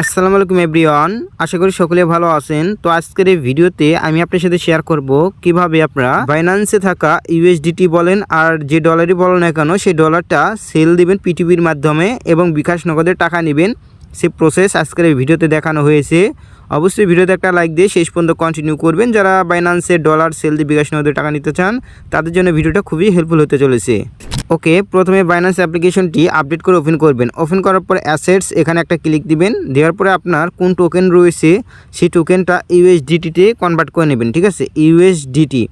আসসালামু আলাইকুম এভরিওয়ান, আশা করি সকলে ভালো আছেন। তো আজকের এই ভিডিওতে আমি আপনার সাথে শেয়ার করব কীভাবে আপনারা বাইন্যান্সে থাকা ইউএসডিটি বলেন আর যে ডলারই বলেন না কেন, সেই ডলারটা সেল দিবেন পিটিভির মাধ্যমে এবং বিকাশ নগদের টাকা নেবেন। সে প্রসেস আজকের এই ভিডিওতে দেখানো হয়েছে। অবশ্যই ভিডিওতে একটা লাইক দিয়ে শেষ পর্যন্ত কন্টিনিউ করবেন। যারা বাইন্যান্সে ডলার সেল দিয়ে বিকাশ নগদে টাকা নিতে চান, তাদের জন্য ভিডিওটা খুবই হেল্পফুল হতে চলেছে। ওকে প্রথমে বাইন্যান্স অ্যাপ্লিকেশনটি আপডেট করে ওপেন করবেন। ওপেন করার পর অ্যাসেটস এখানে একটা ক্লিক দিবেন। দেওয়ার পরে আপনার কোন টোকেন রয়েছে, সেই টোকেনটা ইউএসডিটিতে কনভার্ট করে নেবেন, ঠিক আছে? ইউএসডিটি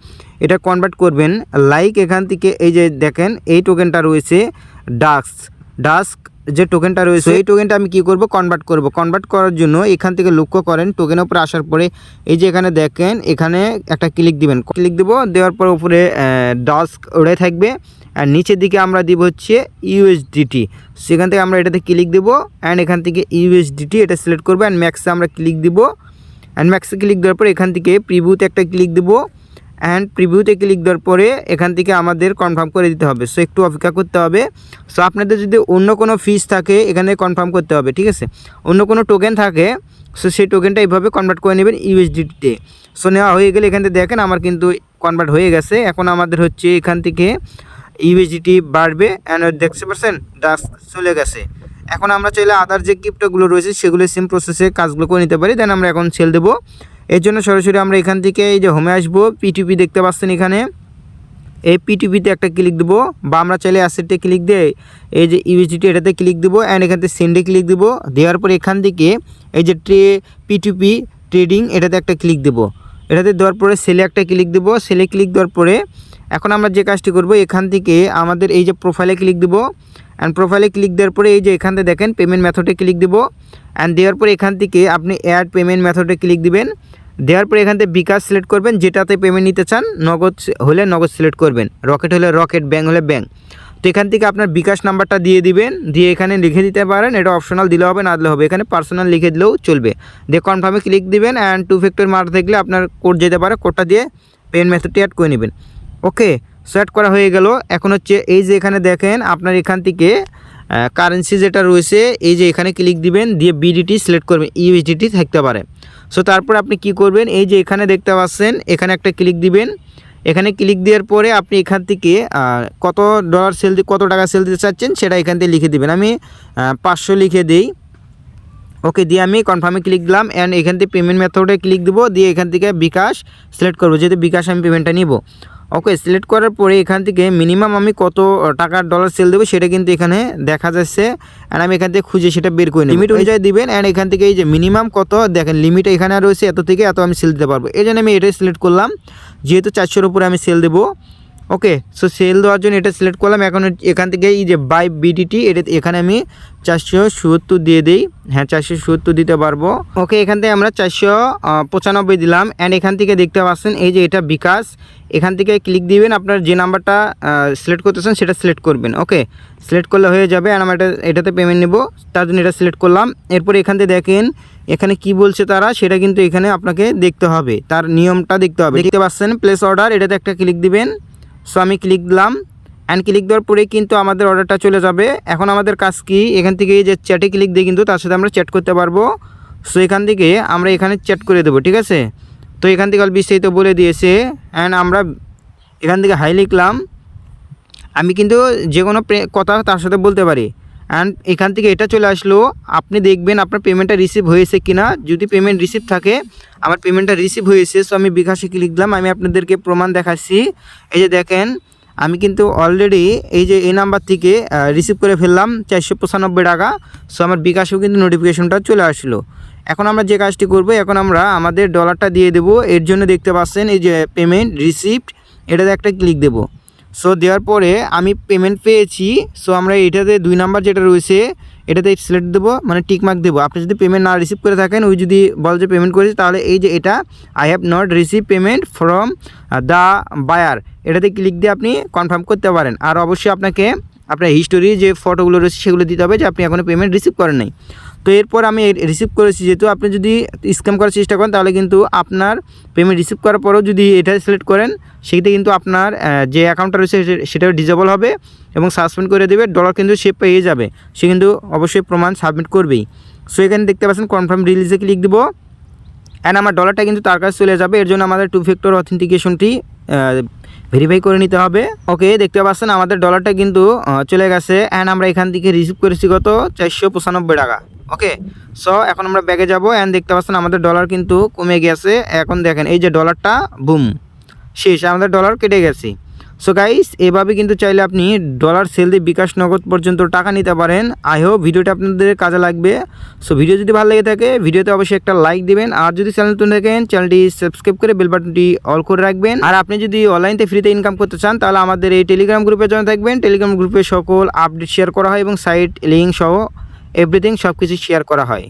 এটা কনভার্ট করবেন। লাইক এখান থেকে এই যে দেখেন, এই টোকেনটা রয়েছে ডাস্ক ডাস্ক যে টোকেনটা রয়েছে এই টোকেনটা আমি কি করব? কনভার্ট করব। কনভার্ট করার জন্য এখান থেকে লক্ষ্য করেন টোকেনের উপরে আসার পরে এই যে এখানে দেখেন, এখানে একটা ক্লিক দিবেন। ক্লিক দেব, দেওয়ার পর উপরে ডাস্ক ওড়ে থাকবে। আর নিচের দিকে আমরা দিব হচ্ছে ইউএসডিটি সেখান থেকে আমরা এটাতে ক্লিক দেবো অ্যান্ড এখান থেকে ইউএসডিটি এটা সিলেক্ট করব অ্যান্ড ম্যাক্সে আমরা ক্লিক দিব। অ্যান্ড ম্যাক্সে ক্লিক দেওয়ার পর এখান থেকে প্রিভিউতে একটা ক্লিক দেবো। অ্যান্ড প্রিভিউতে ক্লিক দেওয়ার পরে এখান থেকে আমাদের কনফার্ম করে দিতে হবে। সো একটু অপেক্ষা করতে হবে। সো আপনাদের যদি অন্য কোনো ফিস থাকে, এখানে কনফার্ম করতে হবে, ঠিক আছে? অন্য কোনো টোকেন থাকে সো সেই টোকেনটা এইভাবে কনভার্ট করে নেবেন ইউএসডিটিতে সো নেওয়া হয়ে গেলে এখান থেকে দেখেন আমার কিন্তু কনভার্ট হয়ে গেছে। এখন আমাদের হচ্ছে এখান থেকে ইউএসডিটি বাড়বে অ্যান্ড দেখতে পাচ্ছেন ডাস্ক চলে গেছে। এখন আমরা চাইলে আদার যে ক্রিপ্টোগুলো রয়েছে, সেগুলো সেম প্রসেসে কাজগুলো করে নিতে পারি। দেন আমরা এখন সেল দেবো। এর জন্য সরাসরি আমরা এখান থেকে এই যে হোমে আসব পিটিপি দেখতে পাচ্ছেন এখানে। এই পিটিপিতে একটা ক্লিক দেবো, বা আমরা চাইলে অ্যাসেটে ক্লিক দিয়ে এই যে ইউএসডিটি এটাতে ক্লিক দেবো অ্যান্ড এখান থেকে সেন্ডে ক্লিক দেবো। দেওয়ার পর এখান থেকে এই যে ট্রে পিটিপি ট্রেডিং এটাতে একটা ক্লিক দেবো। এটাতে দেওয়ার পরে সেলে একটা ক্লিক দেবো। সেলে ক্লিক দেওয়ার পরে এখন আমরা যে কাজটি করব, এখান থেকে আমাদের এই যে প্রোফাইলে ক্লিক দেবো। অ্যান্ড প্রোফাইলে ক্লিক দেওয়ার পরে এই যে এখান থেকে দেখেন পেমেন্ট মেথডে ক্লিক দেবো। অ্যান্ড দেওয়ার পরে এখান থেকে আপনি অ্যাড পেমেন্ট মেথডে ক্লিক দিবেন। দেওয়ার পরে এখান থেকে বিকাশ সিলেক্ট করবেন, যেটাতে পেমেন্ট নিতে চান, নগদ হলে নগদ সিলেক্ট করবেন। রকেট হলে রকেট ব্যাঙ্ক হলে ব্যাঙ্ক তো এখান থেকে আপনার বিকাশ নাম্বারটা দিয়ে দিবেন, দিয়ে এখানে লিখে দিতে পারেন, এটা অপশনাল দিলে হবে, না দিলে হবে। এখানে পার্সোনাল লিখে দিলেও চলবে। দিয়ে কনফার্মে ক্লিক দিবেন অ্যান্ড টু ফ্যাক্টর মার থাকলে আপনার কোড যেতে পারে কোডটা দিয়ে পেমেন্ট মেথডটি অ্যাড করে নেবেন। ওকে সো অ্যাড করা হয়ে গেল। এখন হচ্ছে এই যে এখানে দেখেন আপনার এখান থেকে কারেন্সি যেটা রয়েছে, এই যে এখানে ক্লিক দিবেন, দিয়ে বিডিটি সিলেক্ট করবেন ইউএসডিটি থাকতে পারে। সো তারপর আপনি কি করবেন, এই যে এখানে দেখতে পাচ্ছেন, এখানে একটা ক্লিক দিবেন। এখানে ক্লিক দেওয়ার পরে আপনি এখান থেকে কত ডলার সেল কত টাকা সেল দিতে চাচ্ছেন, সেটা এখান থেকে লিখে দিবেন। আমি পাঁচশো লিখে দিই। ওকে, দিয়ে আমি কনফার্মে ক্লিক দিলাম অ্যান্ড এখান থেকে পেমেন্ট মেথডে ক্লিক দেবো, দিয়ে এখান থেকে বিকাশ সিলেক্ট করব। যেহেতু বিকাশ আমি পেমেন্টটা নিব। ওকে সিলেক্ট করার পরে এখান থেকে মিনিমাম আমি কত টাকার ডলার সেল দেবো সেটা কিন্তু এখানে দেখা যাচ্ছে। অ্যান্ড আমি এখান থেকে খুঁজে সেটা বের করি লিমিট অনুযায়ী দিবেন অ্যান্ড এখান থেকে এই যে মিনিমাম কত দেখেন লিমিট এখানে রয়েছে এত থেকে এত আমি সেল দিতে পারব। এই জন্য আমি এটাই সিলেক্ট করলাম। যেহেতু চারশোর উপরে আমি সেল দেবো। ওকে সো সেল দেওয়ার জন্য এটা সিলেক্ট করলাম। এখন এখান থেকে এই যে বাই বিডিটি এটা এখানে আমি চারশো সত্তর দিয়ে দিই। হ্যাঁ চারশো সত্তর দিতে পারব। ওকে, এখান থেকে আমরা চারশো পঁচানব্বই দিলাম। অ্যান্ড এখান থেকে দেখতে পাচ্ছেন, এই যে এটা বিকাশ। এখান থেকে ক্লিক দিবেন, আপনার যে নাম্বারটা সিলেক্ট করতেছেন, সেটা সিলেক্ট করবেন। ওকে সিলেক্ট করলে হয়ে যাবে। আর আমরা এটা, এটাতে পেমেন্ট নেব। তার জন্য এটা সিলেক্ট করলাম। এরপর এখান থেকে দেখেন, এখানে কি বলছে তারা, সেটা কিন্তু এখানে আপনাকে দেখতে হবে। তার নিয়মটা দেখতে হবে। দেখতে পাচ্ছেন প্লেস অর্ডার এটাতে একটা ক্লিক দিবেন। সো আমি ক্লিক দিলাম অ্যান্ড ক্লিক দেওয়ার পরেই কিন্তু আমাদের অর্ডারটা চলে যাবে। এখন আমাদের কাজ কি? এখান থেকে যে চ্যাটে ক্লিক দিয়ে কিন্তু তার সাথে আমরা চ্যাট করতে পারব। সো এখান থেকে আমরা এখানে চ্যাট করে দেবো, ঠিক আছে? তো এখান থেকে বিস্তারিত বলে দিয়েছে অ্যান্ড আমরা এখান থেকে হাই লিখলাম। আমি কিন্তু যে কোনো কথা তার সাথে বলতে পারি। অ্যান্ড এখান থেকে এটা চলে আসলো, আপনি দেখবেন আপনার পেমেন্টটা রিসিভ হয়েছে কি না যদি পেমেন্ট রিসিভ থাকে, আমার পেমেন্টটা রিসিভ হয়েছে সো আমি বিকাশে ক্লিক দিলাম, আমি আপনাদেরকে প্রমাণ দেখাচ্ছি। এই যে দেখেন, আমি কিন্তু অলরেডি এই যে এই নাম্বার থেকে রিসিভ করে ফেললাম চারশো পঁচানব্বই টাকা সো আমার বিকাশেও কিন্তু নোটিফিকেশনটা চলে আসলো। এখন আমরা যে কাজটি করব, এখন আমরা আমাদের ডলারটা দিয়ে দেব। এর জন্য দেখতে পাচ্ছেন, এই যে পেমেন্ট রিসিপ্ট এটাতে একটা ক্লিক দেবো। সো দেওয়ার পরে আমি পেমেন্ট পেয়েছি। সো আমরা এটাতে দুই নাম্বার যেটা রয়েছে, এটাতে সিলেক্ট দেবো মানে টিকমার্ক দেবো। আপনি যদি পেমেন্ট না রিসিভ করে থাকেন, ওই যদি বল যে পেমেন্ট করেছি, তাহলে এই যে এটা I have not receive payment from the buyer এটাতে ক্লিক দিয়ে আপনি কনফার্ম করতে পারেন। আর অবশ্যই আপনাকে, আপনার হিস্টোরি যে ফটোগুলো রয়েছে, সেগুলো দিতে হবে যে আপনি এখনও পেমেন্ট রিসিভ করেন নাই। তো এরপর আমি রিসিভ করেছি, যেহেতু আপনি যদি স্ক্যাম করার চেষ্টা করেন, তাহলে কিন্তু আপনার পেমেন্ট রিসিভ করার পরেও যদি এটা সিলেক্ট করেন, সেক্ষেত্রে কিন্তু আপনার যে অ্যাকাউন্টটা রয়েছে সেটাও ডিজেবল হবে এবং সাসপেন্ড করে দেবে ডলার কিন্তু সে পেয়ে যাবে। সে কিন্তু অবশ্যই প্রমাণ সাবমিট করবেই। সো এখানে দেখতে পাচ্ছেন কনফার্ম রিলিজে ক্লিক দিব। অ্যান্ড আমার ডলারটা কিন্তু তার কাছে চলে যাবে। এর জন্য আমাদের টু ফ্যাক্টর অথেন্টিকেশনটি ভেরিফাই করে নিতে হবে। ওকে দেখতে পাচ্ছেন, আমাদের ডলারটা কিন্তু চলে গেছে। অ্যান্ড আমরা এখান থেকে রিসিভ করেছি কত? চারশো পঁচানব্বই টাকা। ওকে সো এখন আমরা ব্যাগে যাব অ্যান্ড দেখতে পাচ্ছেন আমাদের ডলার কিন্তু কমে গেছে। এখন দেখেন, এই যে ডলারটা বুম শেষ, আমাদের ডলার কেটে গেছে। সো গাইস এভাবে কিন্তু চাইলে আপনি ডলার সেল দিয়ে বিকাশ নগদ পর্যন্ত টাকা নিতে পারেন। আই হোপ ভিডিওটা আপনাদের কাজে লাগবে। সো ভিডিও যদি ভালো লেগে থাকে ভিডিওতে অবশ্যই একটা লাইক দিবেন। আর যদি চ্যানেল তুলে থাকেন চ্যানেলটি সাবস্ক্রাইব করে বেল বাটনটি অল করে রাখবেন। আর আপনি যদি অনলাইনতে ফ্রিতে ইনকাম করতে চান, তাহলে আমাদের এই টেলিগ্রাম গ্রুপে জয়েন থাকবেন। টেলিগ্রাম গ্রুপে সকল আপডেট শেয়ার করা হয় এবং সাইট লিঙ্ক সহ এভরিথিং সব কিছু শেয়ার করা হয়।